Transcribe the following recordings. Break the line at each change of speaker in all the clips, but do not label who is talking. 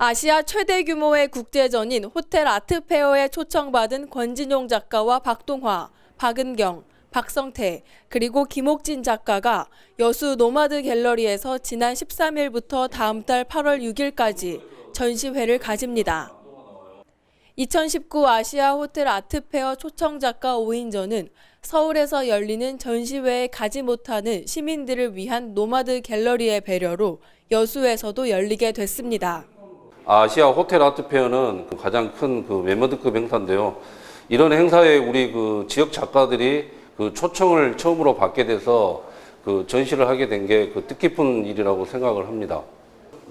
아시아 최대 규모의 국제전인 호텔 아트페어에 초청받은 권진용 작가와 박동화, 박은경, 박성태, 그리고 김옥진 작가가 여수 노마드 갤러리에서 지난 13일부터 다음 달 8월 6일까지 전시회를 가집니다. 2019 아시아 호텔 아트페어 초청 작가 5인전은 서울에서 열리는 전시회에 가지 못하는 시민들을 위한 노마드 갤러리의 배려로 여수에서도 열리게 됐습니다.
아시아 호텔 아트 페어는 그 가장 큰그 웨머드급 행사인데요. 이런 행사에 우리 그 지역 작가들이 그 초청을 처음으로 받게 돼서 그 전시를 하게 된 게 그 뜻깊은 일이라고 생각을 합니다.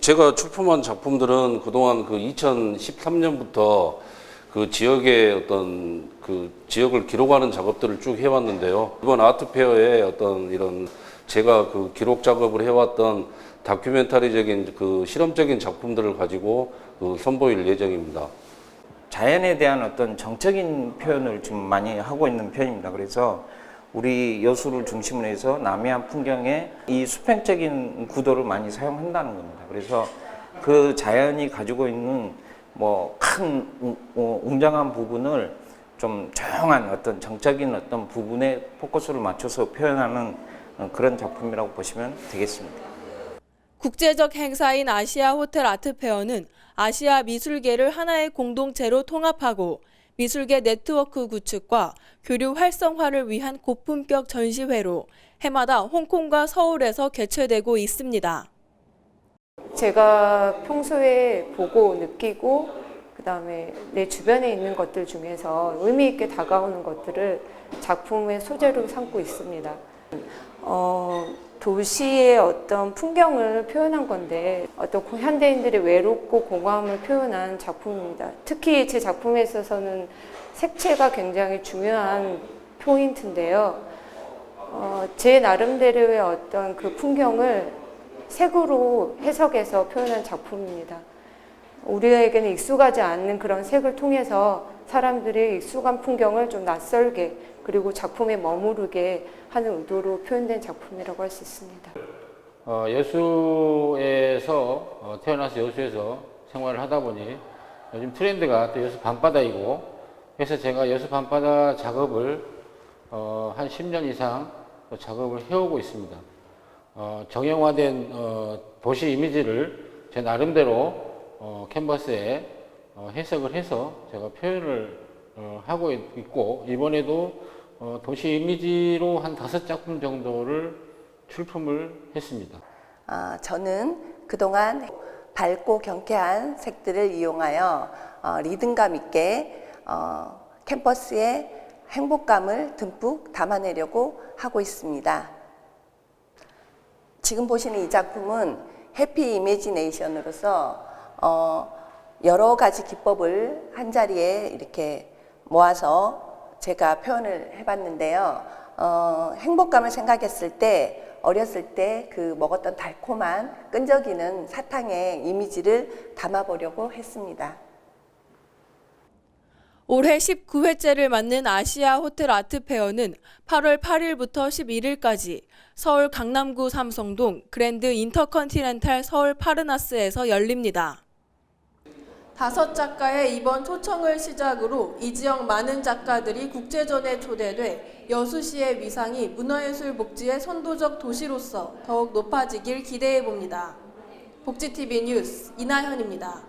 제가 출품한 작품들은 그동안 그 2013년부터 그 지역의 어떤 그 지역을 기록하는 작업들을 쭉 해왔는데요. 이번 아트페어에 어떤 이런 제가 그 기록 작업을 해왔던 다큐멘터리적인 그 실험적인 작품들을 가지고 그 선보일 예정입니다.
자연에 대한 어떤 정적인 표현을 좀 많이 하고 있는 편입니다. 그래서 우리 여수를 중심으로 해서 남해안 풍경에 이 수평적인 구도를 많이 사용한다는 겁니다. 그래서 그 자연이 가지고 있는 뭐큰 웅장한 부분을 좀 조용한 어떤 정적인 어떤 부분에 포커스를 맞춰서 표현하는 어, 그런 작품이라고 보시면 되겠습니다.
국제적 행사인 아시아 호텔 아트페어는 아시아 미술계를 하나의 공동체로 통합하고 미술계 네트워크 구축과 교류 활성화를 위한 고품격 전시회로 해마다 홍콩과 서울에서 개최되고 있습니다.
제가 평소에 보고 느끼고 그다음에 내 주변에 있는 것들 중에서 의미 있게 다가오는 것들을 작품의 소재로 삼고 있습니다. 어, 도시의 어떤 풍경을 표현한 건데 어떤 현대인들의 외롭고 공허함을 표현한 작품입니다. 특히 제 작품에 있어서는 색채가 굉장히 중요한 포인트인데요. 어, 제 나름대로의 어떤 그 풍경을 색으로 해석해서 표현한 작품입니다. 우리에게는 익숙하지 않는 그런 색을 통해서 사람들이 익숙한 풍경을 좀 낯설게 그리고 작품에 머무르게 하는 의도로 표현된 작품이라고 할 수 있습니다.
어, 여수에서 어, 태어나서 여수에서 생활을 하다 보니 요즘 트렌드가 또 여수 밤바다이고 그래서 제가 여수 밤바다 작업을 어, 한 10년 이상 또 작업을 해오고 있습니다. 어, 정형화된 어, 도시 이미지를 제 나름대로 어, 캔버스에 어, 해석을 해서 제가 표현을 어, 하고 있고 이번에도 어, 도시 이미지로 한 다섯 작품 정도를 출품을 했습니다.
아, 저는 그동안 밝고 경쾌한 색들을 이용하여 어, 리듬감 있게 어, 캠퍼스의 행복감을 듬뿍 담아내려고 하고 있습니다. 지금 보시는 이 작품은 해피 이미지네이션으로서 어, 여러 가지 기법을 한 자리에 이렇게 모아서 제가 표현을 해봤는데요. 어, 행복감을 생각했을 때 어렸을 때 그 먹었던 달콤한 끈적이는 사탕의 이미지를 담아보려고 했습니다.
올해 19회째를 맞는 아시아 호텔 아트페어는 8월 8일부터 11일까지 서울 강남구 삼성동 그랜드 인터컨티넨탈 서울 파르나스에서 열립니다. 다섯 작가의 이번 초청을 시작으로 이 지역 많은 작가들이 국제전에 초대돼 여수시의 위상이 문화예술 복지의 선도적 도시로서 더욱 높아지길 기대해 봅니다. 복지TV 뉴스 이나현입니다.